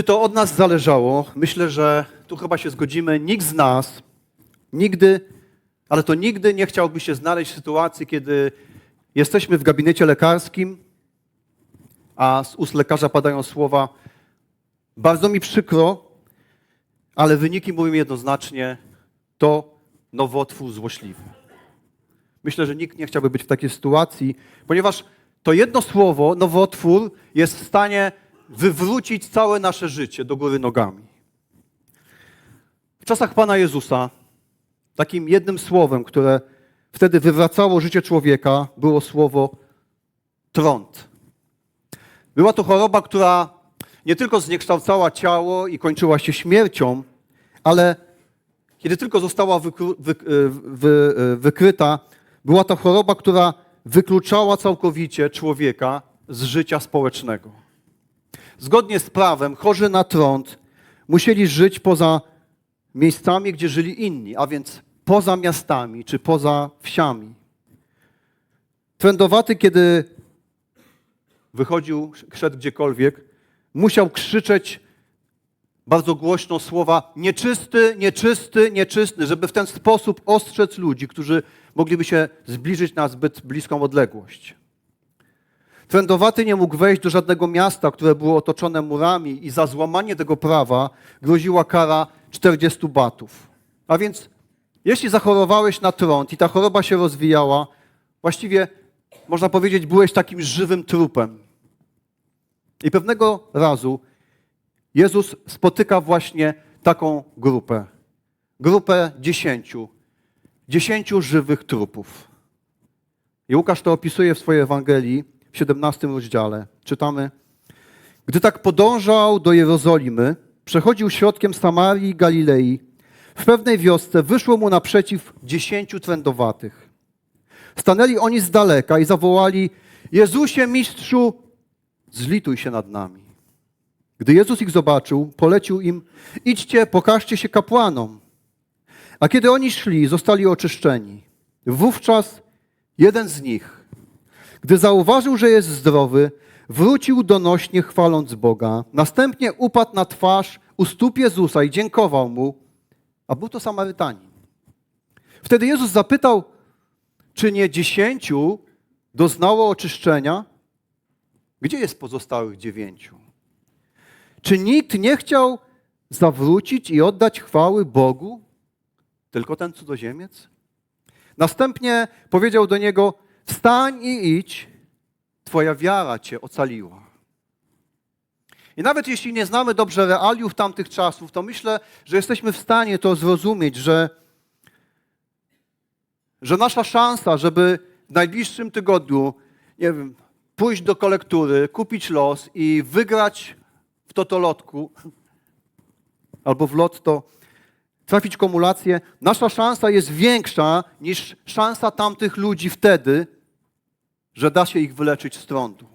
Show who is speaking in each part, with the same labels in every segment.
Speaker 1: Gdyby to od nas zależało, myślę, że tu chyba się zgodzimy, nikt z nas nigdy, ale to nigdy nie chciałby się znaleźć w sytuacji, kiedy jesteśmy w gabinecie lekarskim, a z ust lekarza padają słowa: Bardzo mi przykro, ale wyniki mówią jednoznacznie: to nowotwór złośliwy. Myślę, że nikt nie chciałby być w takiej sytuacji, ponieważ to jedno słowo, nowotwór, jest w stanie wywrócić całe nasze życie do góry nogami. W czasach Pana Jezusa takim jednym słowem, które wtedy wywracało życie człowieka, było słowo trąd. Była to choroba, która nie tylko zniekształcała ciało i kończyła się śmiercią, ale kiedy tylko została wykru, wy, wy, wykryta, była to choroba, która wykluczała całkowicie człowieka z życia społecznego. Zgodnie z prawem, chorzy na trąd musieli żyć poza miejscami, gdzie żyli inni, a więc poza miastami czy poza wsiami. Trędowaty, kiedy wychodził, szedł gdziekolwiek, musiał krzyczeć bardzo głośno słowa nieczysty, nieczysty, nieczysty, żeby w ten sposób ostrzec ludzi, którzy mogliby się zbliżyć na zbyt bliską odległość. Trędowaty nie mógł wejść do żadnego miasta, które było otoczone murami i za złamanie tego prawa groziła kara 40 batów. A więc jeśli zachorowałeś na trąd i ta choroba się rozwijała, właściwie można powiedzieć, byłeś takim żywym trupem. I pewnego razu Jezus spotyka właśnie taką grupę. Grupę dziesięciu. Dziesięciu żywych trupów. I Łukasz to opisuje w swojej Ewangelii w 17 rozdziale. Czytamy. Gdy tak podążał do Jerozolimy, przechodził środkiem Samarii i Galilei. W pewnej wiosce wyszło mu naprzeciw dziesięciu trędowatych. Stanęli oni z daleka i zawołali: Jezusie, mistrzu, zlituj się nad nami. Gdy Jezus ich zobaczył, polecił im: Idźcie, pokażcie się kapłanom. A kiedy oni szli, zostali oczyszczeni. Wówczas jeden z nich, gdy zauważył, że jest zdrowy, wrócił donośnie chwaląc Boga. Następnie upadł na twarz u stóp Jezusa i dziękował mu, a był to Samarytanin. Wtedy Jezus zapytał, czy nie dziesięciu doznało oczyszczenia? Gdzie jest pozostałych dziewięciu? Czy nikt nie chciał zawrócić i oddać chwały Bogu? Tylko ten cudzoziemiec? Następnie powiedział do niego: Wstań i idź, Twoja wiara cię ocaliła. I nawet jeśli nie znamy dobrze realiów tamtych czasów, to myślę, że jesteśmy w stanie to zrozumieć, że, że nasza szansa, żeby w najbliższym tygodniu, nie wiem, pójść do kolektury, kupić los i wygrać w totolotku albo w lotto, trafić kumulację, nasza szansa jest większa niż szansa tamtych ludzi wtedy, że da się ich wyleczyć z trądu.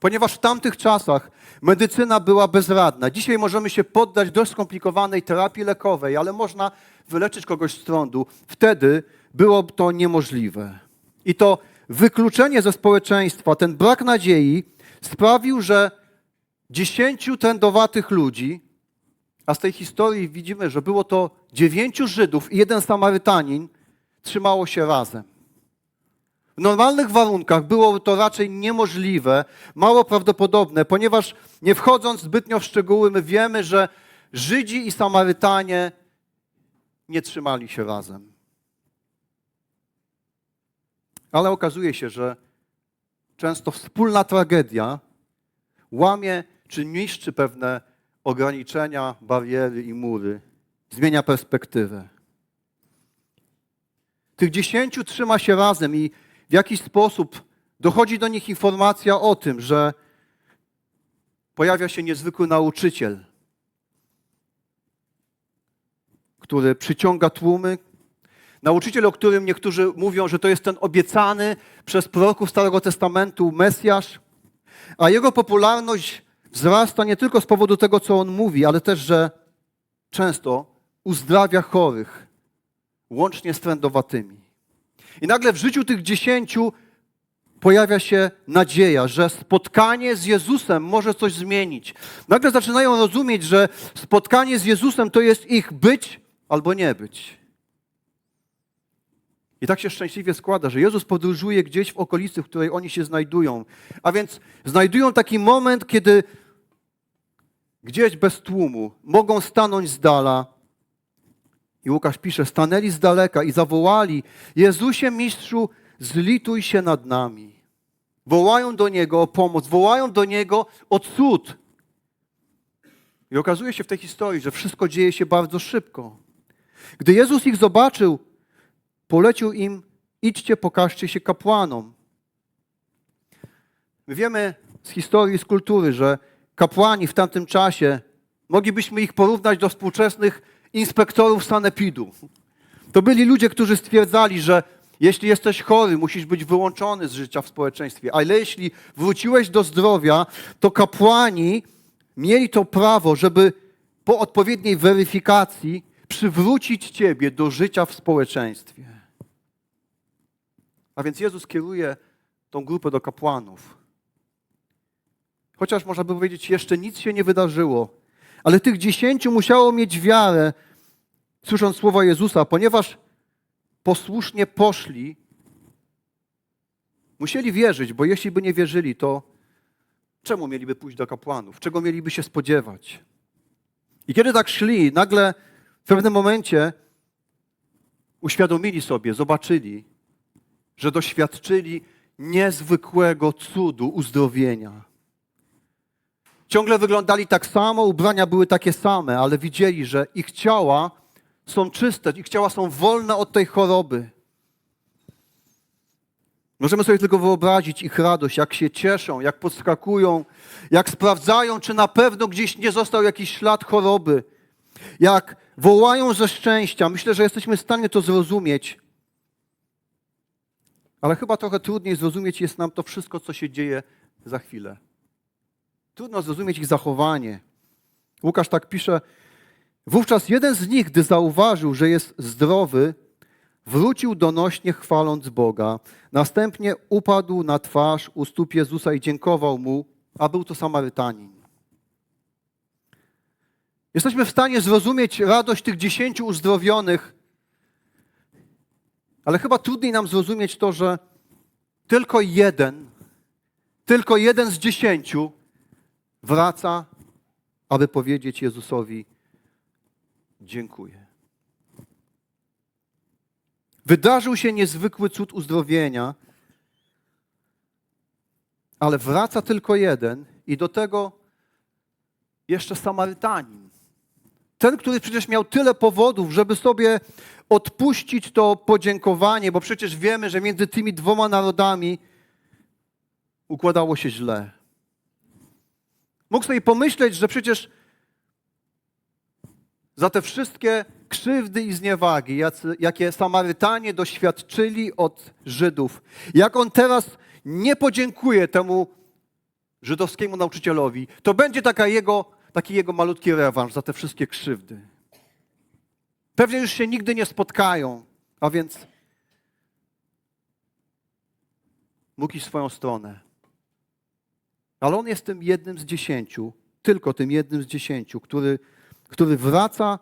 Speaker 1: Ponieważ w tamtych czasach medycyna była bezradna. Dzisiaj możemy się poddać dość skomplikowanej terapii lekowej, ale można wyleczyć kogoś z trądu. Wtedy było to niemożliwe. I to wykluczenie ze społeczeństwa, ten brak nadziei sprawił, że dziesięciu trędowatych ludzi, a z tej historii widzimy, że było to dziewięciu Żydów i jeden Samarytanin, trzymało się razem. W normalnych warunkach było to raczej niemożliwe, mało prawdopodobne, ponieważ nie wchodząc zbytnio w szczegóły, my wiemy, że Żydzi i Samarytanie nie trzymali się razem. Ale okazuje się, że często wspólna tragedia łamie czy niszczy pewne ograniczenia, bariery i mury, zmienia perspektywę. Tych dziesięciu trzyma się razem i w jakiś sposób dochodzi do nich informacja o tym, że pojawia się niezwykły nauczyciel, który przyciąga tłumy. Nauczyciel, o którym niektórzy mówią, że to jest ten obiecany przez proroków Starego Testamentu Mesjasz, a jego popularność wzrasta nie tylko z powodu tego, co on mówi, ale też, że często uzdrawia chorych, łącznie z trędowatymi. I nagle w życiu tych dziesięciu pojawia się nadzieja, że spotkanie z Jezusem może coś zmienić. Nagle zaczynają rozumieć, że spotkanie z Jezusem to jest ich być albo nie być. I tak się szczęśliwie składa, że Jezus podróżuje gdzieś w okolicy, w której oni się znajdują. A więc znajdują taki moment, kiedy gdzieś bez tłumu mogą stanąć z dala. I Łukasz pisze: stanęli z daleka i zawołali: Jezusie, mistrzu, zlituj się nad nami. Wołają do niego o pomoc, wołają do niego o cud. I okazuje się w tej historii, że wszystko dzieje się bardzo szybko. Gdy Jezus ich zobaczył, polecił im: idźcie, pokażcie się kapłanom. My wiemy z historii, z kultury, że kapłani w tamtym czasie, moglibyśmy ich porównać do współczesnych inspektorów sanepidu. To byli ludzie, którzy stwierdzali, że jeśli jesteś chory, musisz być wyłączony z życia w społeczeństwie, ale jeśli wróciłeś do zdrowia, to kapłani mieli to prawo, żeby po odpowiedniej weryfikacji przywrócić ciebie do życia w społeczeństwie. A więc Jezus kieruje tą grupę do kapłanów. Chociaż można by powiedzieć, jeszcze nic się nie wydarzyło, ale tych dziesięciu musiało mieć wiarę, słysząc słowa Jezusa, ponieważ posłusznie poszli, musieli wierzyć, bo jeśli by nie wierzyli, to czemu mieliby pójść do kapłanów? Czego mieliby się spodziewać? I kiedy tak szli, nagle w pewnym momencie uświadomili sobie, zobaczyli, że doświadczyli niezwykłego cudu uzdrowienia. Ciągle wyglądali tak samo, ubrania były takie same, ale widzieli, że ich ciała są czyste, ich ciała są wolne od tej choroby. Możemy sobie tylko wyobrazić ich radość, jak się cieszą, jak podskakują, jak sprawdzają, czy na pewno gdzieś nie został jakiś ślad choroby, jak wołają ze szczęścia. Myślę, że jesteśmy w stanie to zrozumieć. Ale chyba trochę trudniej zrozumieć jest nam to wszystko, co się dzieje za chwilę. Trudno zrozumieć ich zachowanie. Łukasz tak pisze. Wówczas jeden z nich, gdy zauważył, że jest zdrowy, wrócił donośnie chwaląc Boga. Następnie upadł na twarz u stóp Jezusa i dziękował mu, a był to Samarytanin. Jesteśmy w stanie zrozumieć radość tych dziesięciu uzdrowionych, ale chyba trudniej nam zrozumieć to, że tylko jeden, tylko jeden z dziesięciu wraca, aby powiedzieć Jezusowi: Dziękuję. Wydarzył się niezwykły cud uzdrowienia, ale wraca tylko jeden i do tego jeszcze Samarytanin. Ten, który przecież miał tyle powodów, żeby sobie odpuścić to podziękowanie, bo przecież wiemy, że między tymi dwoma narodami układało się źle. Mógł sobie pomyśleć, że przecież za te wszystkie krzywdy i zniewagi, jakie Samarytanie doświadczyli od Żydów, jak on teraz nie podziękuje temu żydowskiemu nauczycielowi, to będzie taka jego, taki jego malutki rewanż za te wszystkie krzywdy. Pewnie już się nigdy nie spotkają, a więc mógł iść swoją stronę. Ale on jest tym jednym z dziesięciu, tylko tym jednym z dziesięciu, który, który wraca,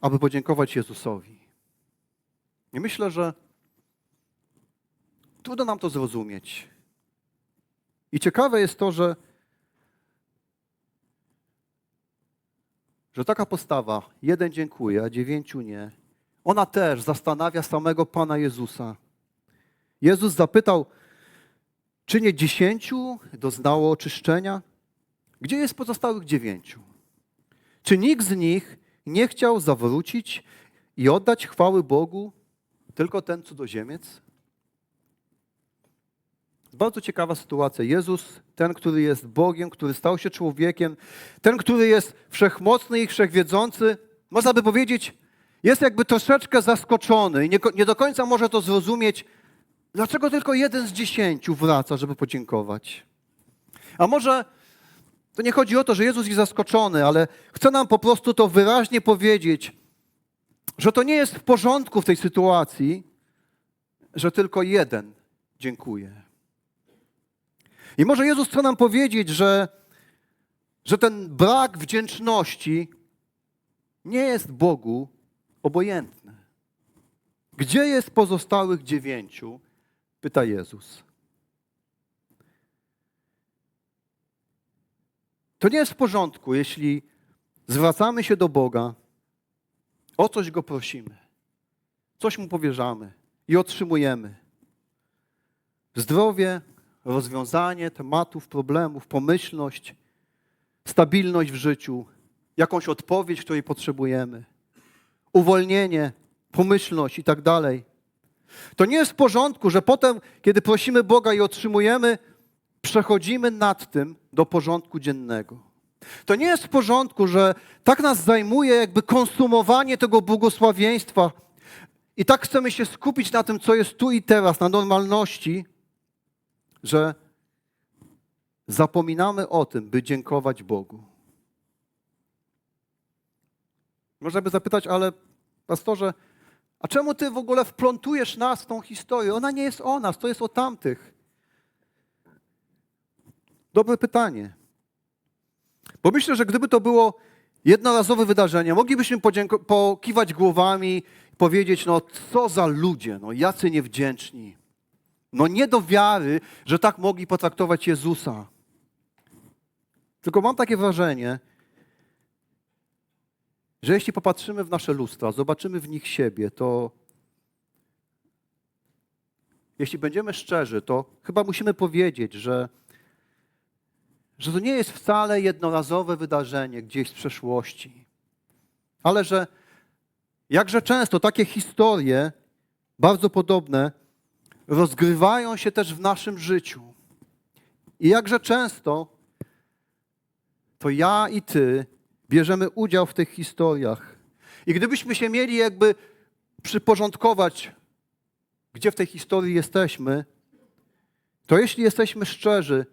Speaker 1: aby podziękować Jezusowi. I myślę, że trudno nam to zrozumieć. I ciekawe jest to, że, że taka postawa, jeden dziękuję, a dziewięciu nie, ona też zastanawia samego Pana Jezusa. Jezus zapytał, czy nie dziesięciu doznało oczyszczenia? Gdzie jest pozostałych dziewięciu? Czy nikt z nich nie chciał zawrócić i oddać chwały Bogu, tylko ten cudzoziemiec? Bardzo ciekawa sytuacja. Jezus, ten, który jest Bogiem, który stał się człowiekiem, ten, który jest wszechmocny i wszechwiedzący, można by powiedzieć, jest jakby troszeczkę zaskoczony i nie, nie do końca może to zrozumieć, Dlaczego tylko jeden z dziesięciu wraca, żeby podziękować? A może to nie chodzi o to, że Jezus jest zaskoczony, ale chce nam po prostu to wyraźnie powiedzieć, że to nie jest w porządku w tej sytuacji, że tylko jeden dziękuję. I może Jezus chce nam powiedzieć, że, że ten brak wdzięczności nie jest Bogu obojętny. Gdzie jest pozostałych dziewięciu? Pyta Jezus. To nie jest w porządku, jeśli zwracamy się do Boga, o coś Go prosimy, coś Mu powierzamy i otrzymujemy. Zdrowie, rozwiązanie tematów, problemów, pomyślność, stabilność w życiu, jakąś odpowiedź, której potrzebujemy, uwolnienie, pomyślność i tak dalej. To nie jest w porządku, że potem, kiedy prosimy Boga i otrzymujemy, przechodzimy nad tym do porządku dziennego. To nie jest w porządku, że tak nas zajmuje jakby konsumowanie tego błogosławieństwa i tak chcemy się skupić na tym, co jest tu i teraz, na normalności, że zapominamy o tym, by dziękować Bogu. Można by zapytać, ale pastorze, a czemu ty w ogóle wplątujesz nas w tą historię? Ona nie jest o nas, to jest o tamtych. Dobre pytanie. Bo myślę, że gdyby to było jednorazowe wydarzenie, moglibyśmy pokiwać głowami, powiedzieć, no co za ludzie, no jacy niewdzięczni. No nie do wiary, że tak mogli potraktować Jezusa. Tylko mam takie wrażenie, że jeśli popatrzymy w nasze lustra, zobaczymy w nich siebie, to jeśli będziemy szczerzy, to chyba musimy powiedzieć, że, że to nie jest wcale jednorazowe wydarzenie gdzieś z przeszłości, ale że jakże często takie historie, bardzo podobne, rozgrywają się też w naszym życiu. I jakże często to ja i ty bierzemy udział w tych historiach. I gdybyśmy się mieli jakby przyporządkować, gdzie w tej historii jesteśmy, to jeśli jesteśmy szczerzy,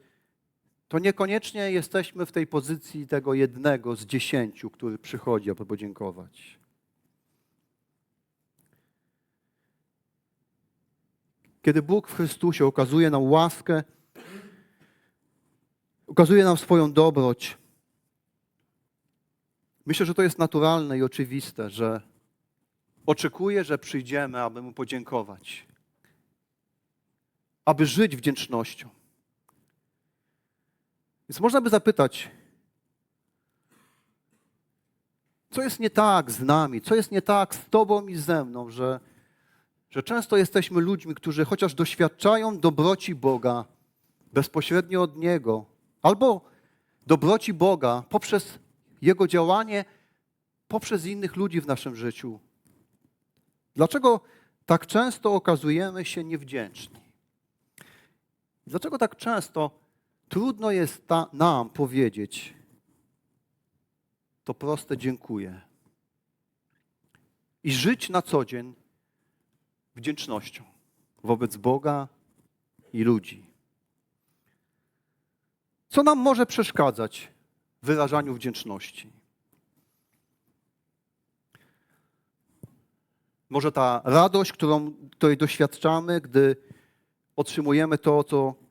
Speaker 1: to niekoniecznie jesteśmy w tej pozycji tego jednego z dziesięciu, który przychodzi, aby podziękować. Kiedy Bóg w Chrystusie okazuje nam łaskę, ukazuje nam swoją dobroć, myślę, że to jest naturalne i oczywiste, że oczekuje, że przyjdziemy, aby Mu podziękować, aby żyć wdzięcznością. Więc można by zapytać, co jest nie tak z nami, co jest nie tak z Tobą i ze mną, że że często jesteśmy ludźmi, którzy chociaż doświadczają dobroci Boga bezpośrednio od Niego, albo dobroci Boga poprzez Jego działanie, poprzez innych ludzi w naszym życiu. Dlaczego tak często okazujemy się niewdzięczni? Dlaczego tak często trudno jest ta, nam powiedzieć to proste dziękuję i żyć na co dzień wdzięcznością wobec Boga i ludzi. Co nam może przeszkadzać w wyrażaniu wdzięczności? Może ta radość, którą, której doświadczamy, gdy otrzymujemy to, co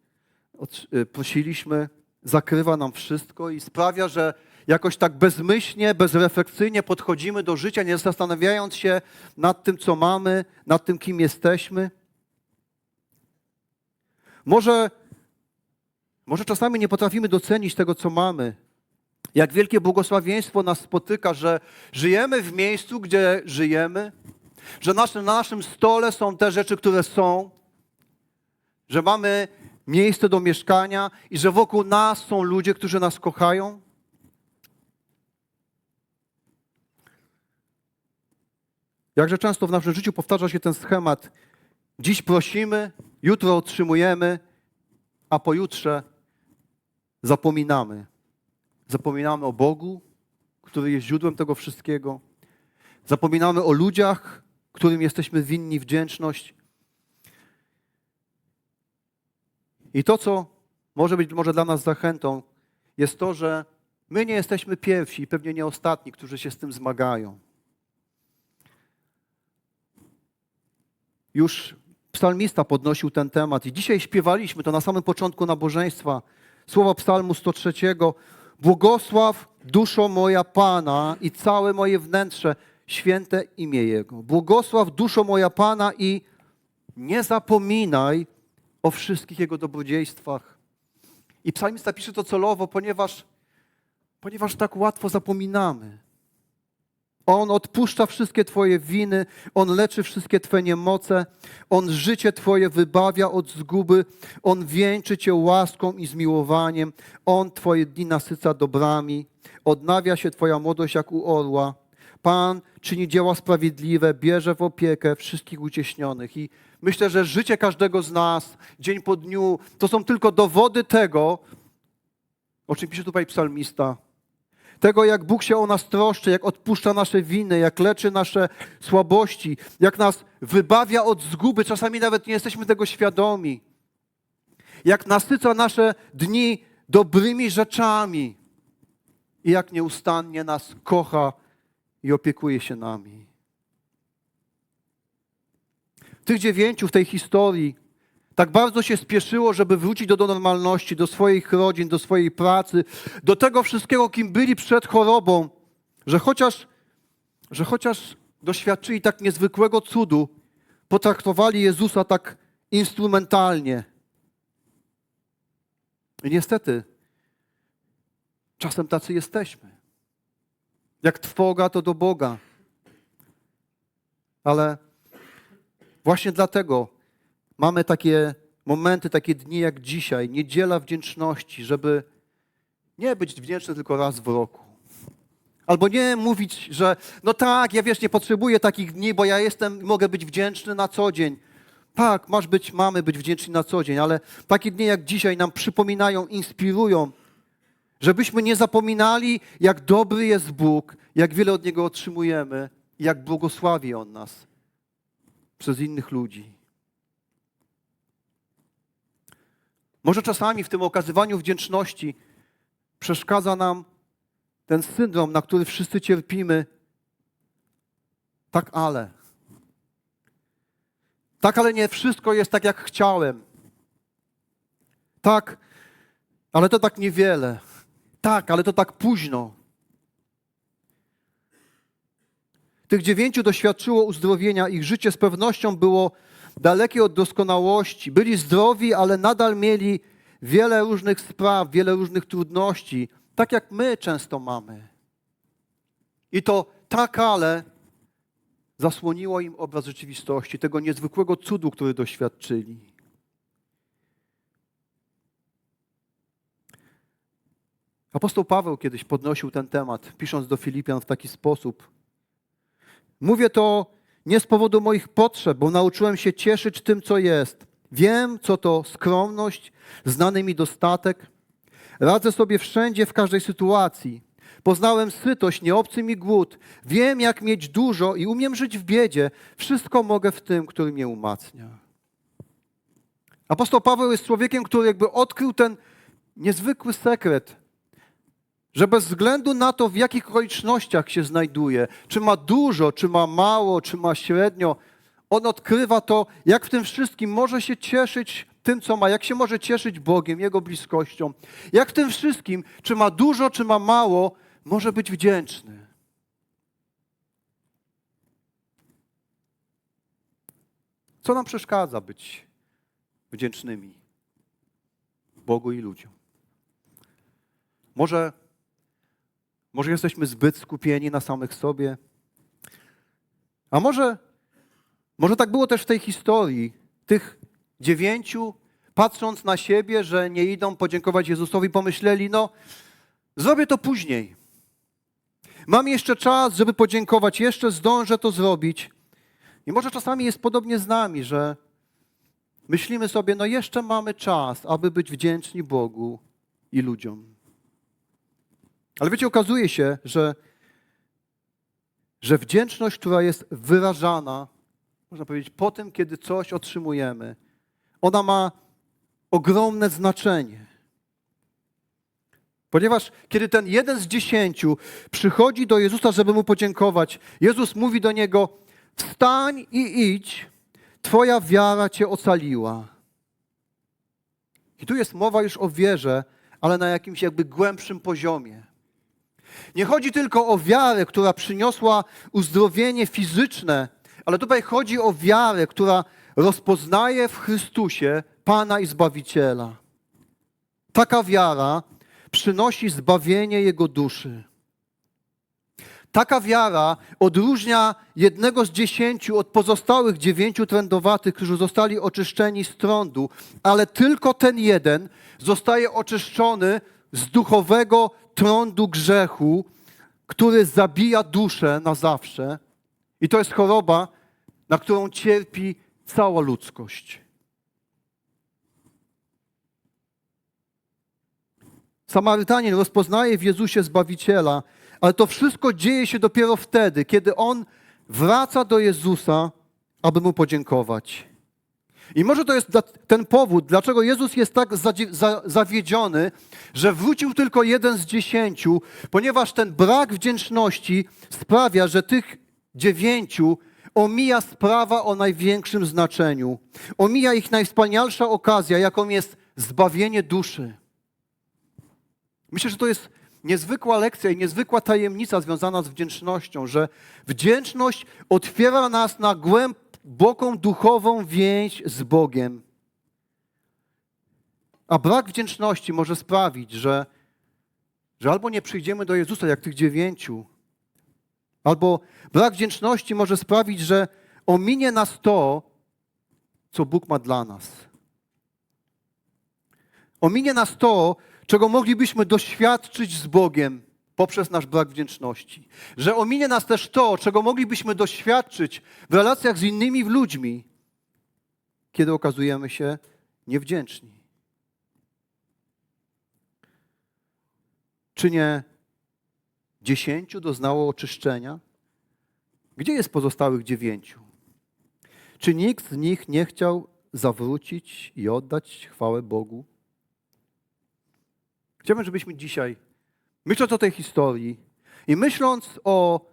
Speaker 1: prosiliśmy, zakrywa nam wszystko i sprawia, że jakoś tak bezmyślnie, bezrefleksyjnie podchodzimy do życia, nie zastanawiając się nad tym, co mamy, nad tym, kim jesteśmy. Może, może czasami nie potrafimy docenić tego, co mamy. Jak wielkie błogosławieństwo nas spotyka, że żyjemy w miejscu, gdzie żyjemy, że na naszym stole są te rzeczy, które są, że mamy miejsce do mieszkania i że wokół nas są ludzie, którzy nas kochają. Jakże często w naszym życiu powtarza się ten schemat. Dziś prosimy, jutro otrzymujemy, a pojutrze zapominamy. Zapominamy o Bogu, który jest źródłem tego wszystkiego. Zapominamy o ludziach, którym jesteśmy winni wdzięczność. I to, co może być może dla nas zachętą, jest to, że my nie jesteśmy pierwsi i pewnie nie ostatni, którzy się z tym zmagają. Już psalmista podnosił ten temat i dzisiaj śpiewaliśmy to na samym początku nabożeństwa. Słowa psalmu 103. Błogosław duszo moja Pana i całe moje wnętrze, święte imię Jego. Błogosław duszo moja Pana i nie zapominaj o wszystkich Jego dobrodziejstwach. I psalmista pisze to celowo, ponieważ, ponieważ tak łatwo zapominamy. On odpuszcza wszystkie Twoje winy, On leczy wszystkie Twoje niemoce, On życie Twoje wybawia od zguby, On wieńczy Cię łaską i zmiłowaniem, On Twoje dni nasyca dobrami, odnawia się Twoja młodość jak u orła. Pan czyni dzieła sprawiedliwe, bierze w opiekę wszystkich ucieśnionych. I myślę, że życie każdego z nas, dzień po dniu, to są tylko dowody tego, o czym pisze tutaj psalmista, tego, jak Bóg się o nas troszczy, jak odpuszcza nasze winy, jak leczy nasze słabości, jak nas wybawia od zguby, czasami nawet nie jesteśmy tego świadomi, jak nasyca nasze dni dobrymi rzeczami i jak nieustannie nas kocha i opiekuje się nami. Tych dziewięciu w tej historii tak bardzo się spieszyło, żeby wrócić do, do normalności, do swoich rodzin, do swojej pracy, do tego wszystkiego, kim byli przed chorobą, że chociaż, że chociaż doświadczyli tak niezwykłego cudu, potraktowali Jezusa tak instrumentalnie. I niestety, czasem tacy jesteśmy. Jak trwoga, to do Boga. Ale właśnie dlatego mamy takie momenty, takie dni jak dzisiaj, niedziela wdzięczności, żeby nie być wdzięczny tylko raz w roku. Albo nie mówić, że no tak, ja wiesz, nie potrzebuję takich dni, bo ja jestem, mogę być wdzięczny na co dzień. Tak, masz być, mamy być wdzięczni na co dzień, ale takie dni jak dzisiaj nam przypominają, inspirują, żebyśmy nie zapominali, jak dobry jest Bóg, jak wiele od Niego otrzymujemy, jak błogosławi On nas przez innych ludzi. Może czasami w tym okazywaniu wdzięczności przeszkadza nam ten syndrom, na który wszyscy cierpimy. Tak, ale. Tak, ale nie wszystko jest tak, jak chciałem. Tak, ale to tak niewiele. Tak, ale to tak późno. Tych dziewięciu doświadczyło uzdrowienia, ich życie z pewnością było dalekie od doskonałości. Byli zdrowi, ale nadal mieli wiele różnych spraw, wiele różnych trudności, tak jak my często mamy. I to tak, ale zasłoniło im obraz rzeczywistości, tego niezwykłego cudu, który doświadczyli. Apostoł Paweł kiedyś podnosił ten temat, pisząc do Filipian w taki sposób. Mówię to nie z powodu moich potrzeb, bo nauczyłem się cieszyć tym, co jest. Wiem, co to skromność, znany mi dostatek. Radzę sobie wszędzie, w każdej sytuacji. Poznałem sytość, nieobcy mi głód. Wiem, jak mieć dużo i umiem żyć w biedzie. Wszystko mogę w tym, który mnie umacnia. Apostoł Paweł jest człowiekiem, który jakby odkrył ten niezwykły sekret, że bez względu na to, w jakich okolicznościach się znajduje, czy ma dużo, czy ma mało, czy ma średnio, on odkrywa to, jak w tym wszystkim może się cieszyć tym, co ma, jak się może cieszyć Bogiem, Jego bliskością, jak w tym wszystkim, czy ma dużo, czy ma mało, może być wdzięczny. Co nam przeszkadza być wdzięcznymi Bogu i ludziom? Może może jesteśmy zbyt skupieni na samych sobie? A może, może tak było też w tej historii. Tych dziewięciu, patrząc na siebie, że nie idą podziękować Jezusowi, pomyśleli: No, zrobię to później. Mam jeszcze czas, żeby podziękować, jeszcze zdążę to zrobić. I może czasami jest podobnie z nami, że myślimy sobie: No, jeszcze mamy czas, aby być wdzięczni Bogu i ludziom. Ale wiecie, okazuje się, że, że wdzięczność, która jest wyrażana, można powiedzieć, po tym, kiedy coś otrzymujemy, ona ma ogromne znaczenie. Ponieważ kiedy ten jeden z dziesięciu przychodzi do Jezusa, żeby mu podziękować, Jezus mówi do niego: Wstań i idź, Twoja wiara cię ocaliła. I tu jest mowa już o wierze, ale na jakimś jakby głębszym poziomie. Nie chodzi tylko o wiarę, która przyniosła uzdrowienie fizyczne, ale tutaj chodzi o wiarę, która rozpoznaje w Chrystusie Pana i Zbawiciela. Taka wiara przynosi zbawienie jego duszy. Taka wiara odróżnia jednego z dziesięciu od pozostałych dziewięciu trędowatych, którzy zostali oczyszczeni z trądu, ale tylko ten jeden zostaje oczyszczony z duchowego trądu grzechu, który zabija duszę na zawsze. I to jest choroba, na którą cierpi cała ludzkość. Samarytanin rozpoznaje w Jezusie Zbawiciela, ale to wszystko dzieje się dopiero wtedy, kiedy on wraca do Jezusa, aby mu podziękować. I może to jest ten powód, dlaczego Jezus jest tak zawiedziony, że wrócił tylko jeden z dziesięciu, ponieważ ten brak wdzięczności sprawia, że tych dziewięciu omija sprawa o największym znaczeniu. Omija ich najwspanialsza okazja, jaką jest zbawienie duszy. Myślę, że to jest niezwykła lekcja i niezwykła tajemnica związana z wdzięcznością, że wdzięczność otwiera nas na głęboką duchową więź z Bogiem. A brak wdzięczności może sprawić, że, że albo nie przyjdziemy do Jezusa jak tych dziewięciu, albo brak wdzięczności może sprawić, że ominie nas to, co Bóg ma dla nas. Ominie nas to, czego moglibyśmy doświadczyć z Bogiem poprzez nasz brak wdzięczności. Że ominie nas też to, czego moglibyśmy doświadczyć w relacjach z innymi ludźmi, kiedy okazujemy się niewdzięczni. Czy nie dziesięciu doznało oczyszczenia? Gdzie jest pozostałych dziewięciu? Czy nikt z nich nie chciał zawrócić i oddać chwałę Bogu? Chciałbym, żebyśmy dzisiaj, myśląc o tej historii i myśląc o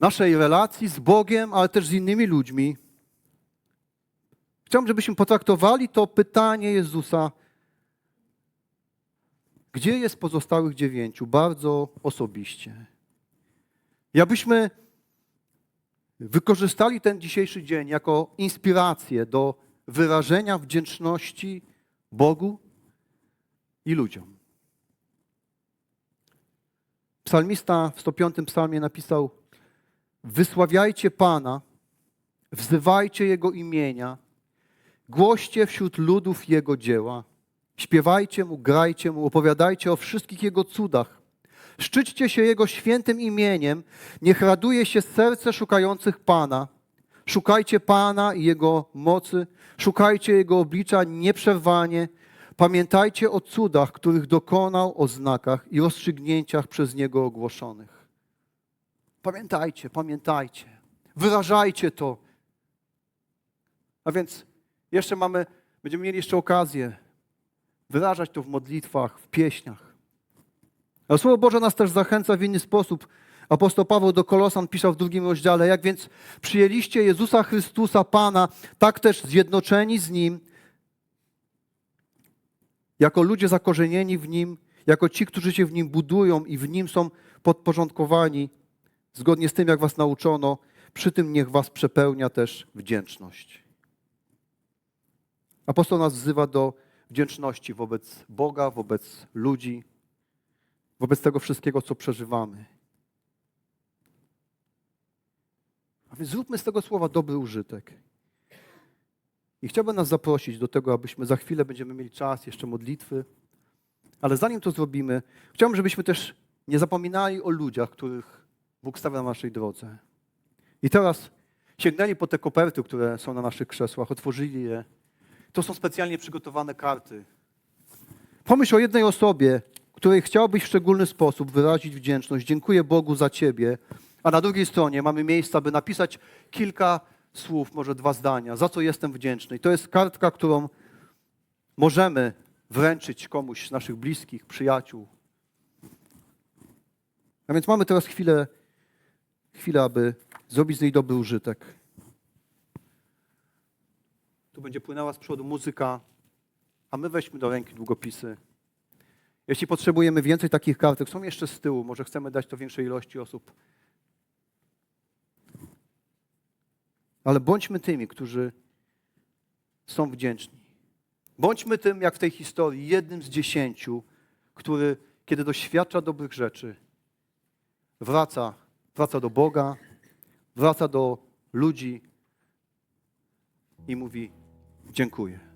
Speaker 1: naszej relacji z Bogiem, ale też z innymi ludźmi, chciałbym, żebyśmy potraktowali to pytanie Jezusa, gdzie jest pozostałych dziewięciu, bardzo osobiście. I abyśmy wykorzystali ten dzisiejszy dzień jako inspirację do wyrażenia wdzięczności Bogu i ludziom. Psalmista w 105 psalmie napisał: Wysławiajcie Pana, wzywajcie Jego imienia, głoście wśród ludów Jego dzieła, śpiewajcie Mu, grajcie Mu, opowiadajcie o wszystkich Jego cudach. Szczyćcie się Jego świętym imieniem, niech raduje się serce szukających Pana. Szukajcie Pana i Jego mocy, szukajcie Jego oblicza nieprzerwanie, Pamiętajcie o cudach, których dokonał, o znakach i rozstrzygnięciach przez Niego ogłoszonych. Pamiętajcie, pamiętajcie. Wyrażajcie to. A więc jeszcze mamy, będziemy mieli jeszcze okazję wyrażać to w modlitwach, w pieśniach. Ale Słowo Boże nas też zachęca w inny sposób. Apostoł Paweł do Kolosan pisał w drugim rozdziale, jak więc przyjęliście Jezusa Chrystusa Pana, tak też zjednoczeni z Nim, jako ludzie zakorzenieni w Nim, jako ci, którzy się w Nim budują i w Nim są podporządkowani, zgodnie z tym, jak Was nauczono, przy tym niech Was przepełnia też wdzięczność. Apostoł nas wzywa do wdzięczności wobec Boga, wobec ludzi, wobec tego wszystkiego, co przeżywamy. A więc zróbmy z tego słowa dobry użytek. I chciałbym nas zaprosić do tego, abyśmy za chwilę będziemy mieli czas, jeszcze modlitwy. Ale zanim to zrobimy, chciałbym, żebyśmy też nie zapominali o ludziach, których Bóg stawia na naszej drodze. I teraz sięgnęli po te koperty, które są na naszych krzesłach, otworzyli je. To są specjalnie przygotowane karty. Pomyśl o jednej osobie, której chciałbyś w szczególny sposób wyrazić wdzięczność. Dziękuję Bogu za Ciebie. A na drugiej stronie mamy miejsce, aby napisać kilka słów, może dwa zdania, za co jestem wdzięczny. I to jest kartka, którą możemy wręczyć komuś z naszych bliskich, przyjaciół. A więc mamy teraz chwilę, chwilę, aby zrobić z niej dobry użytek. tu będzie płynęła z przodu muzyka, a my weźmy do ręki długopisy. Jeśli potrzebujemy więcej takich kartek, są jeszcze z tyłu, może chcemy dać to większej ilości osób. Ale bądźmy tymi, którzy są wdzięczni. Bądźmy tym, jak w tej historii, jednym z dziesięciu, który, kiedy doświadcza dobrych rzeczy, wraca, wraca do Boga, wraca do ludzi i mówi: Dziękuję.